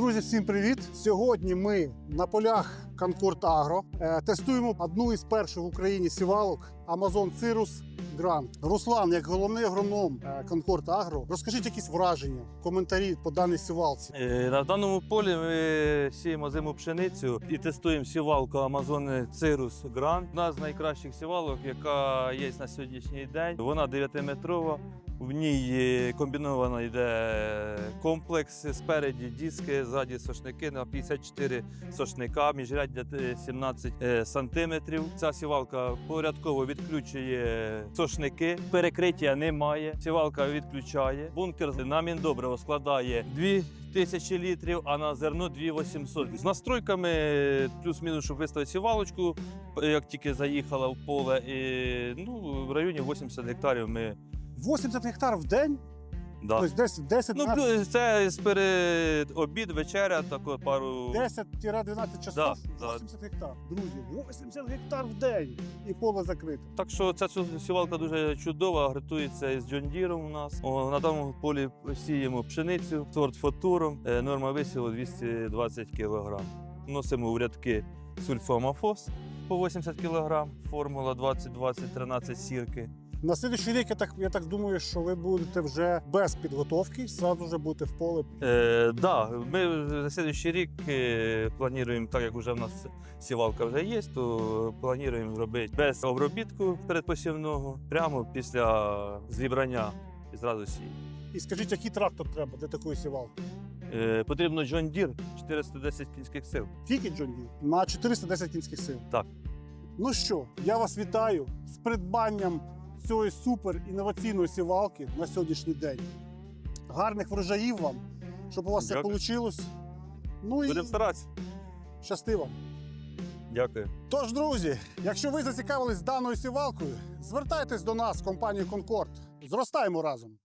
Друзі, всім привіт! Сьогодні ми на полях Concord Agro е, тестуємо одну із перших в Україні сівалок Amazon Cirrus Grand. Руслан, як головний агроном е, Concord Agro, розкажіть якісь враження, коментарі по даній сівалці. Е, На даному полі ми сіємо зиму пшеницю і тестуємо сівалку Amazon Cirrus Grand. Одна з найкращих сівалок, яка є на сьогоднішній день. Вона 9-метрова. В ній комбіновано йде комплекс спереді диски, ззаді сошники на 54 сошника, міжряддя е, 17 е, сантиметрів. Ця сівалка порядково відключує сошники, перекриття немає. Сівалка відключає. Бункер на міндобриво складає 2 тисячі літрів, а на зерно 2800. З настройками плюс-мінус, щоб виставити сівалочку, як тільки заїхала в поле, і, ну, в районі 80 гектарів ми 80 гектар в день, Да. тобто десь 10 Ну, плюс це перед обід, вечеря, тако пару. 10-12 часов, Да, да. 80 гектар. Друзі, 80 гектар в день і поле закрите. Так що ця цю- сівалка дуже чудова, гратується із Джондіром у нас. О, на даному полі сіємо пшеницю, сорт фотуром, е, норма висіву 220 кг. Носимо в рядки сульфамофос по 80 кг, формула 20-20-13 сірки. На слідуючий рік я так, я так думаю, що ви будете вже без підготовки, зразу вже будете в поле. Е, да, ми на следующий рік е, плануємо, так як вже в нас сівалка вже є, то плануємо робити без обробітку передпосівного, прямо після зібрання і зразу сіяти. І скажіть, який трактор треба для такої сівалки? Е, потрібно John Deere 410 кінських сил. Тільки Джон Дір на 410 кінських сил. Так. Ну що, я вас вітаю з придбанням цієї супер інноваційної сівалки на сьогоднішній день. Гарних врожаїв вам, щоб у вас все вийшло. Ну і старатися. щасти вам. Дякую. Тож, друзі, якщо ви зацікавились даною сівалкою, звертайтесь до нас в компанію Concord. Зростаємо разом.